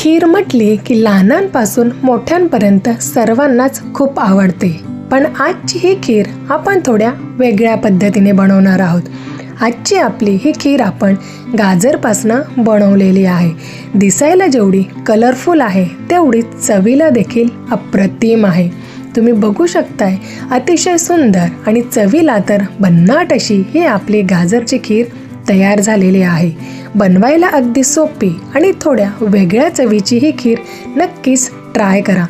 खीर म्हटली की लहानांपासून मोठ्यांपर्यंत सर्वांनाच खूप आवडते. पण आजची ही खीर आपण थोड्या वेगळ्या पद्धतीने बनवणार आहोत. आजची आपली ही खीर आपण गाजरपासनं बनवलेली आहे. दिसायला जेवढी कलरफुल आहे तेवढी चवीला देखील अप्रतिम आहे. तुम्ही बघू शकताय अतिशय सुंदर आणि चवीला तर भन्नाट अशी ही आपली गाजरची खीर तयार झालेली आहे. बनवायला अगदी सोपी आणि थोड्या वेगळ्या चवीची ही खीर नक्कीच ट्राय करा.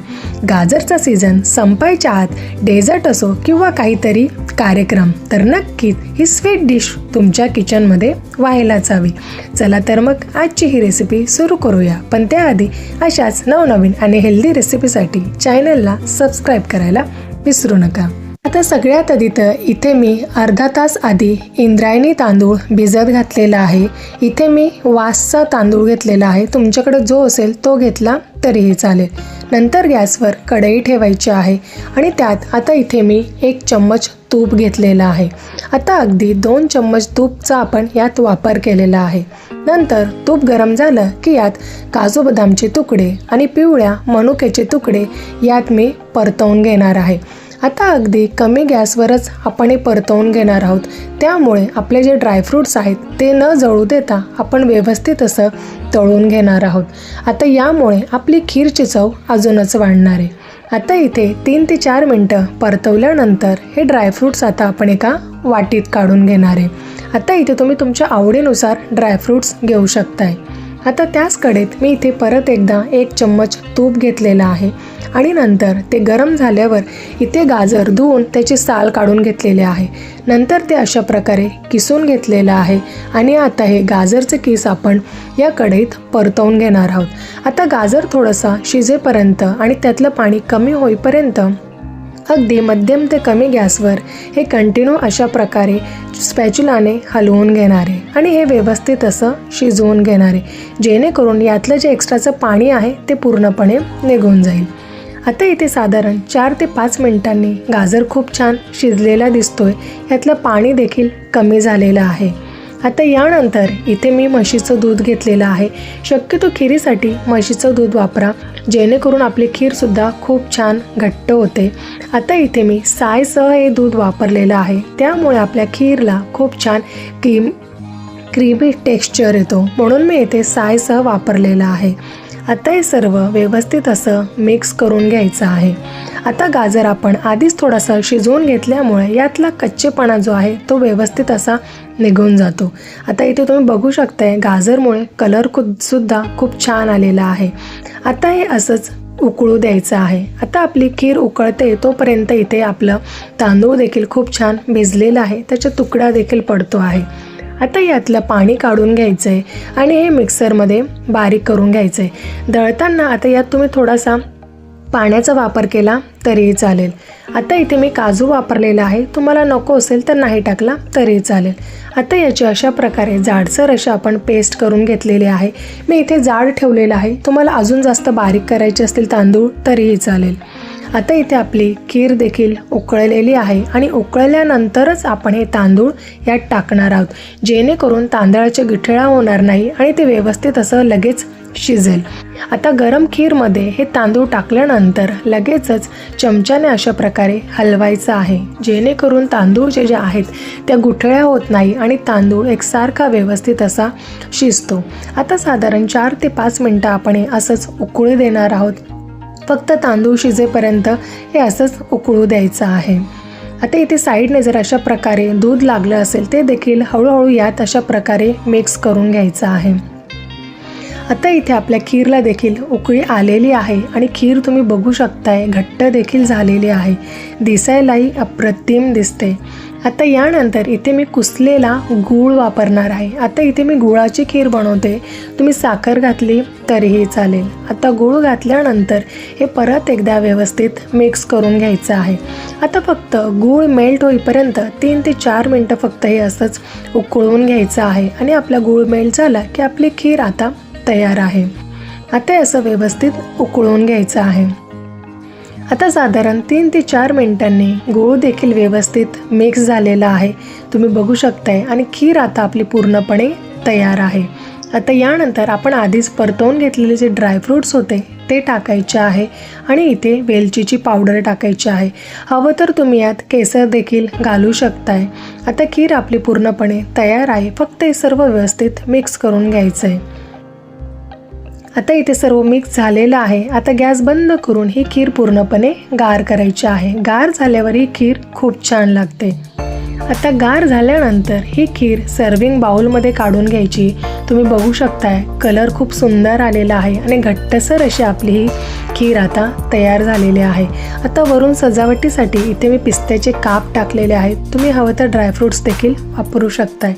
गाजरचा सीझन संपायच्या आत डेझर्ट असो किंवा काहीतरी कार्यक्रम तर नक्कीच ही स्वीट डिश तुमच्या किचनमध्ये व्हायलाच हवी चला तर मग आजची ही रेसिपी सुरू करूया. पण त्याआधी अशाच नवनवीन आणि हेल्दी रेसिपीसाठी चॅनलला सबस्क्राईब करायला विसरू नका. आता सगळ्यात आधी तर इथे मी अर्धा तास आधी इंद्रायणी तांदूळ भिजत घातलेला आहे. इथे मी वासचा तांदूळ घेतलेला आहे. तुमच्याकडे जो असेल तो घेतला तरीही चालेल. नंतर गॅसवर कढई ठेवायची आहे आणि त्यात आता इथे मी एक चम्मच तूप घेतलेला आहे. आता अगदी दोन चम्मच तूपचा आपण यात वापर केलेला आहे. नंतर तूप गरम झालं की यात काजू बदामचे तुकडे आणि पिवळ्या मनुक्याचे तुकडे यात मी परतवून घेणार आहे. आता अगदी कमी गॅसवरच आपण हे परतवून घेणार आहोत. त्यामुळे आपले जे ड्रायफ्रूट्स आहेत ते न जळू देता आपण व्यवस्थित असं तळून घेणार आहोत. आता यामुळे आपली खीरची चव अजूनच वाढणार आहे. आता इथे तीन ते चार मिनटं परतवल्यानंतर हे ड्रायफ्रूट्स आता आपण एका वाटीत काढून घेणार आहे. आता इथे तुम्ही तुमच्या आवडीनुसार ड्रायफ्रूट्स घेऊ शकताय. आता त्याच कडेत मी इथे परत एकदा एक चम्मच तूप घेतलेला आहे. आणि नंतर ते गरम झाल्यावर इथे गाजर धुवून त्याची साल काढून घेतलेले आहे. नंतर ते अशा प्रकारे किसून घेतलेलं आहे. आणि आता हे गाजरचे किस आपण या कढईत परतवून घेणार आहोत. आता गाजर थोडंसं शिजेपर्यंत आणि त्यातलं पाणी कमी होईपर्यंत अगदी मध्यम ते कमी गॅसवर हे कंटिन्यू अशा प्रकारे स्पॅच्युलाने हलवून घेणारे आणि हे व्यवस्थित असं शिजवून घेणारे. जेणेकरून यातलं जे एक्स्ट्राचं पाणी आहे ते पूर्णपणे निघून जाईल. आता इथे साधारण चार ते पाच मिनिटांनी गाजर खूप छान शिजलेला दिसतोय. यातलं पाणी देखील कमी झालेलं आहे. आता यानंतर इथे मी म्हशीचं दूध घेतलेलं आहे. शक्यतो खिरीसाठी म्हशीचं दूध वापरा. जेणेकरून आपली खीरसुद्धा खूप छान घट्ट होते. आता इथे मी सायसह हे दूध वापरलेलं आहे. त्यामुळे आपल्या खीरला खूप छान क्रीम क्रीमी टेक्स्चर येतो. म्हणून मी इथे सायसह वापरलेलं आहे. आता हे सर्व व्यवस्थित असं मिक्स करून घ्यायचं आहे. आता गाजर आपण आधीच थोडासा शिजवून घेतल्यामुळे यातला कच्चेपणा जो आहे तो व्यवस्थित असा निघून जातो. आता इथे तुम्ही बघू शकताय गाजरमुळे कलर सुद्धा खूप छान आलेला आहे. आता हे असंच उकळू द्यायचं आहे. आता आपली खीर उकळते तोपर्यंत इथे आपलं तांदूळ देखील खूप छान भिजलेलं आहे. त्याचा तुकडा देखील पडतो आहे. आता यातलं पाणी काढून घ्यायचं आहे आणि हे मिक्सरमध्ये बारीक करून घ्यायचं आहे दळताना आता यात तुम्ही थोडासा पाण्याचा वापर केला तरीही चालेल. आता इथे मी काजू वापरलेला आहे. तुम्हाला नको असेल तर नाही टाकला तरीही चालेल. आता याची अशा प्रकारे जाडसर अशा आपण पेस्ट करून घेतलेली आहे. मी इथे जाड ठेवलेलं आहे. तुम्हाला अजून जास्त बारीक करायचे असतील तांदूळ तरीही चालेल. आता इथे आपली खीर देखील उकळलेली आहे आणि उकळल्यानंतरच आपण हे तांदूळ यात टाकणार आहोत. जेणेकरून तांदळाच्या गिठळा होणार नाही आणि ते व्यवस्थित असं लगेच शिजेल. आता गरम खीरमध्ये हे तांदूळ टाकल्यानंतर लगेचच चमच्याने अशा प्रकारे हलवायचं आहे. जेणेकरून तांदूळ जे जे आहेत त्या गुठळ्या होत नाही आणि तांदूळ एकसारखा व्यवस्थित असा शिजतो. आता साधारण चार ते पाच मिनटं आपण हे असंच उकळी देणार आहोत. फक्त तांदूळ शिजेपर्यंत हे असंच उकळू द्यायचं आहे. आता इथे साईडने जर अशा प्रकारे दूध लागलं असेल ते देखील हळूहळू यात अशा प्रकारे मिक्स करून घ्यायचं आहे. आता इथे आपल्या खीरला देखील उकळी आलेली आहे आणि खीर तुम्ही बघू शकताय घट्ट देखील झालेली आहे. दिसायलाही अप्रतिम दिसते. आता यानंतर इथे मी कुसलेला गूळ वापरणार आहे. आता इथे मी गुळाची खीर बनवते. तुम्ही साखर घातली तरीही चालेल. आता गूळ घातल्यानंतर हे परत एकदा व्यवस्थित मिक्स करून घ्यायचं आहे. आता फक्त गूळ मेल्ट होईपर्यंत तीन ते चार मिनटं फक्त हे असंच उकळून घ्यायचं आहे आणि आपला गूळ मेल्ट झाला की आपली खीर आता तयार आहे. आता असं व्यवस्थित उकळून घ्यायचं आहे. आता साधारण तीन ते चार मिनिटांनी गूळ देखील व्यवस्थित मिक्स झालेला आहे. तुम्ही बघू शकताय आणि खीर आता आपली पूर्णपणे तयार आहे. आता यानंतर आपण आधीच परतवून घेतलेले जे ड्रायफ्रूट्स होते ते टाकायचे आहे आणि इथे वेलचीची पावडर टाकायची आहे. हवं तर तुम्ही यात केसर देखील घालू शकताय. आता खीर आपली पूर्णपणे तयार आहे फक्त हे सर्व व्यवस्थित मिक्स करून घ्यायचं आहे आता इथे सर्व मिक्स झालेलं आहे. आता गॅस बंद करून ही खीर पूर्णपणे गार करायची आहे. गार झाल्यावर ही खीर खूप छान लागते. आता गार झाल्यानंतर ही खीर सर्विंग बाउलमध्ये काढून घ्यायची. तुम्ही बघू शकताय कलर खूप सुंदर आलेला आहे आणि घट्टसर अशी आपली ही खीर आता तयार झालेली आहे. आता वरून सजावटीसाठी इथे मी पिस्त्याचे काप टाकलेले आहेत. तुम्ही हवं तर ड्रायफ्रूट्स देखील वापरू शकताय.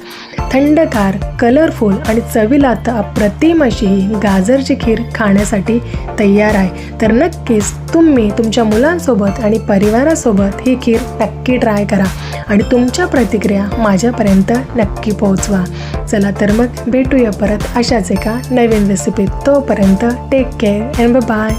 थंडगार कलरफुल आणि चवीला तर अप्रतिम अशी ही गाजरची खीर खाण्यासाठी तयार आहे. तर नक्कीच तुम्ही तुमच्या मुलांसोबत आणि परिवारासोबत ही खीर नक्की ट्राय करा आणि तुमच्या प्रतिक्रिया माझ्यापर्यंत नक्की पोहोचवा. चला तर मग भेटूया परत अशाच एका नवीन रेसिपीत तोपर्यंत टेक केअर अँड बाय